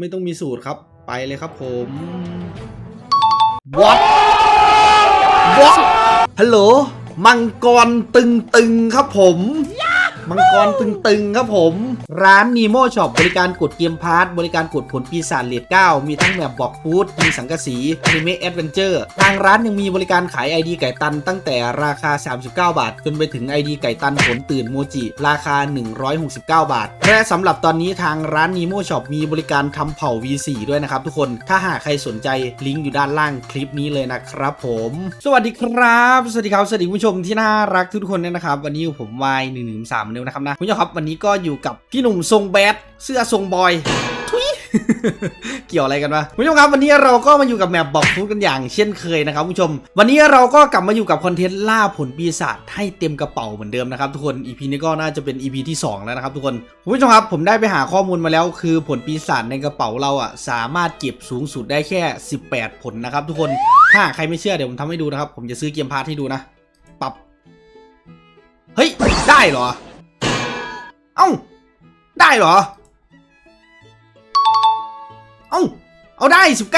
ไม่ต้องมีสูตรครับ ไปเลยครับผม What What ฮัลโหล มังกรตึงตึงๆครับผม มังกรตึงๆครับผม ร้าน Nemo Shop บริการกดเกมพาร์ทบริการกดผลปีศาจเลด9มีทั้งแบบบอกฟูดมีสังกะสีอนิเมะแอดเวนเจอร์ทางร้านยังมีบริการขาย ID ไก่ตันตั้งแต่ราคา 39 บาท จนไปถึง ID ไก่ตันผลตื่นโมจิราคา 169 บาท และสำหรับตอนนี้ทางร้าน Nemo Shop มีบริการทำเผ่า V4 ด้วยนะครับทุกคนถ้าหากใครสนใจลิงก์อยู่ด้านล่างคลิปนี้เลยนะครับผม สวัสดีครับ สวัสดีครับสวัสดีคุณผู้ชมที่น่ารักทุกคนด้วยนะครับ วันนี้ผมวายหนึ่งหนึ่งสามนิ้วนะครับนะคุณผู้ชมครับวันนี้ก็อยู่กับพี่หนุ่มทรงแบดเสื้อทรงบอยทุยเกี่ยวอะไรกันวะคุณผู้ชมครับวันนี้เราก็มาอยู่กับแมปบอกฟูดกันอย่างเช่นเคยนะครับคุณผู้ชม วันนี้เราก็กลับมาอยู่กับคอนเทนต์ล่าผลปีศาจให้เต็มกระเป๋าเหมือนเดิมนะครับทุกคน EP นี้ก็น่าจะเป็น EP ที่ 2 แล้วนะครับทุกคนคุณผู้ชมครับผมได้ไปหาข้อมูลมาแล้ว คือผลปีศาจในกระเป๋าเราอะสามารถเก็บสูงสุดได้แค่ 18 ผลนะครับทุกคนถ้าใครไม่เชื่อเดี๋ยวผมทำให้ดูนะครับผมจะซื้อเกมพาร์ทให้ดูนะปรับเฮ้ยได้เหรอ เอ้า ได้เหรอ เอ้า เอาได้ 19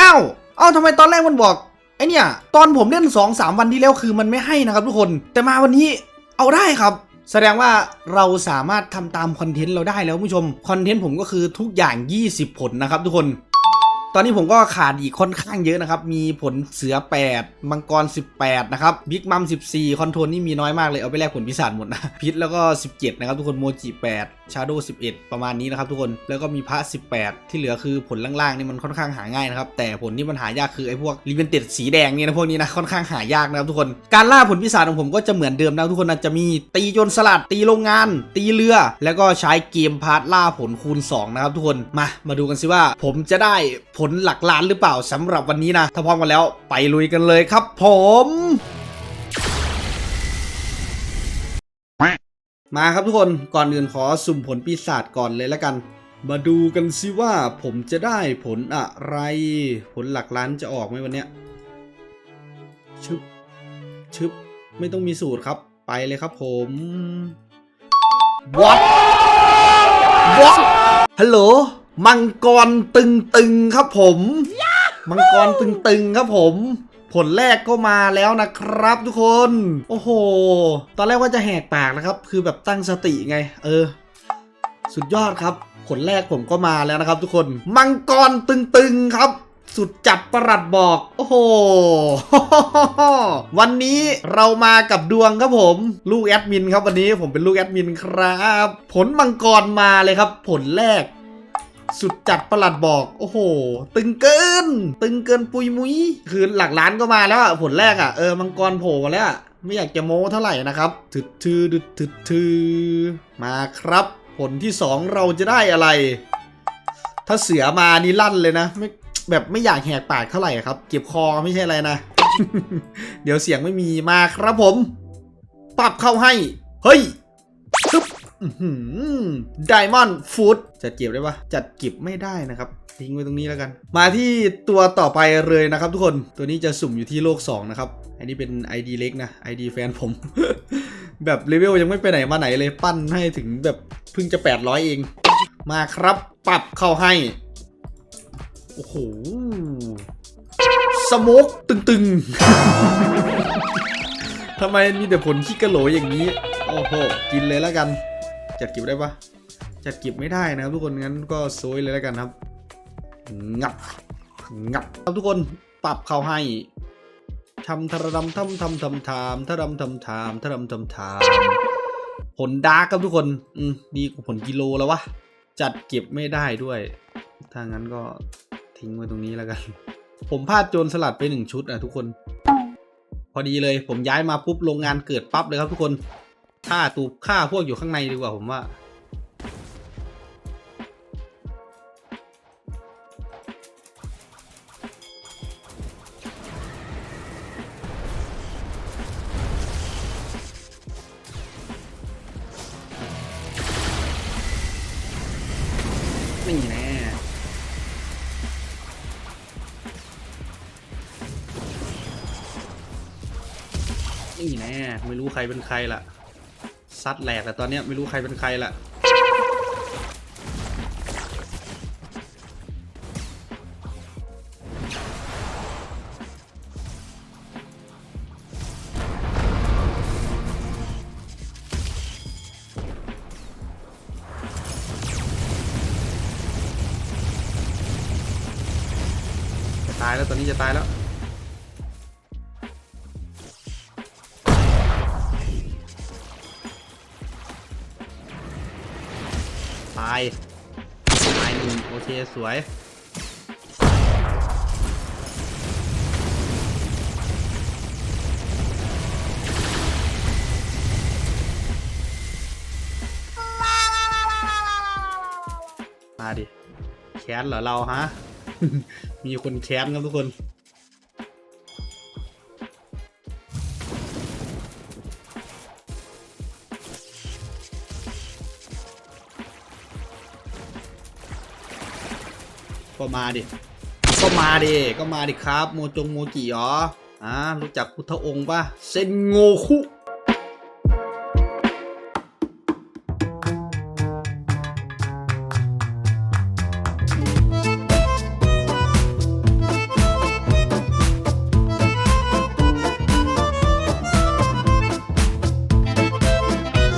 เอ้าทำไมตอนแรกมันบอกไอเนี่ย ตอนผมเล่น 2 3 วันที่แล้วคือมันไม่ให้นะครับทุกคน แต่มาวันนี้เอาได้ครับ แสดงว่าเราสามารถทำตามคอนเทนต์เราได้แล้วคุณผู้ชม คอนเทนต์ผมก็คือทุกอย่าง 20 ผลนะครับทุกคน ตอนนี้ผมก็ขาดอีกค่อนข้างเยอะนะครับ มีผลเสือ 8 มังกร 18 นะครับ บิ๊กมัม 14 คอนโทรลนี่มีน้อยมากเลย เอาไปแลกผลพิศาจหมดนะ พิษแล้วก็ 17 นะครับทุกคน โมจิ 8 ชาโด11 ประมาณนี้นะครับทุกคน แล้วก็มีพระ 18 ที่เหลือคือผลล่างๆนี่มันค่อนข้างหาง่ายนะครับ แต่ผลที่มันหายากคือไอ้พวกลิเวนเต็ดสีแดงเนี่ยนะพวกนี้นะค่อนข้างหายากนะครับทุกคน การล่าผลพิศาจของผมก็จะเหมือนเดิมนะทุกคนนะจะมีตีโจนสลัด ตีโรงงาน ตีเรือ แล้วก็ใช้เกมพาร์ทล่าผลคูณ2นะครับทุกคน มา มาดูกันสิว่า ผมจะได้ผลหลักล้านหรือเปล่าสำหรับวันนี้นะ ถ้าพร้อมกันแล้วไปลุยกันเลยครับผมมาครับทุกคนก่อนอื่นขอสุ่มผลปีศาจก่อนเลยแล้วกัน มาดูกันสิว่าผมจะได้ผลอะไร ผลหลักล้านจะออกไหมวันเนี้ยชึบชึบไม่ต้องมีสูตรครับ ไปเลยครับผม What What ฮัลโหล มังกรตึงตึงๆครับผม มังกรตึงตึงๆครับผม ผลแรกก็มาแล้วนะครับทุกคน โอ้โห ตอนแรกว่าจะแหกปากนะครับ คือแบบตั้งสติไง เออ สุดยอดครับ ผลแรกผมก็มาแล้วนะครับ ทุกคน มังกรตึงๆครับสุดจัดประหลัดบอก โอ้โห วันนี้เรามากับดวงครับผม ลูกแอดมินครับวันนี้ผมเป็นลูกแอดมินครับ ผลมังกรมาเลยครับ ผลแรก สุดจัดประหลัดบอก โอ้โห ตึงเกิน ตึงเกินปุยมุย คือหลักล้านก็มาแล้วอะผลแรกอะเออ มังกรโผล่มาแล้ว ไม่อยากจะโม้เท่าไหร่นะครับถึดทือดึดถึดทือมาครับ ผลที่สองเราจะได้อะไร ถ้าเสือมานี่ลั่นเลยนะ ไม่แบบไม่อยากแหกปากเท่าไหร่ครับ เก็บคอไม่ใช่อะไรนะ เดี๋ยวเสียงไม่มีมาครับผม ปรับเข้าให้ เฮ้ยซึบ ไดมอนด์ฟูดจัดเก็บได้ปะจัดเก็บไม่ได้นะครับทิ้งไว้ตรงนี้แล้วกัน มาที่ตัวต่อไปเลยนะครับทุกคนตัวนี้จะสุ่มอยู่ที่โลก 2 นะครับ อันนี้เป็น ID เล็กนะ ID แฟนผม แบบเลเวลยังไม่ไปไหนมาไหนเลยปั้นให้ถึงแบบเพิ่งจะ 800 เอง มาครับปรับเข้าให้ โอ้โหสโมกตึงๆทำไมมีแต่ผลขี้กระโหลอย่างนี้ โอ้โห กินเลยแล้วกัน จัดเก็บได้ปะจัดเก็บไม่ได้นะครับทุกคนงั้นก็โซยเลยแล้วกันครับ งับ งับครับทุกคนปรับเข้าให้ทำทระดำทำทำทำทำทระดำทำทำทระดำทำทำผลดาร์กครับทุกคน อืมดีกว่าผลกิโลแล้ววะ จัดเก็บไม่ได้ด้วย ถ้างั้นก็ทิ้งไว้ตรงนี้แล้วกัน ผมพลาดโจรสลัดไปหนึ่งชุดอะทุกคน พอดีเลยผมย้ายมาปุ๊บโรงงานเกิดปั๊บเลยครับทุกคน ฆ่าตูฆ่าพวกอยู่ข้างในดีกว่าผมว่านี่แน่นี่แน่ไม่รู้ใครเป็นใครล่ะ ซัดแหลกแต่ตอนนี้ไม่รู้ใครเป็นใครละตายแล้วตอนนี้จะตายแล้ว ตายตายหนึ่งโอเคสวยมาดิแค้นเหรอเราฮะ มีคนแค้นครับทุกคน ก็มาดิ ก็มาดิ ก็มาดิครับ โมจงโมจิเหรออ่ารู้จักพุทธองค์ป่ะเซนโงคุ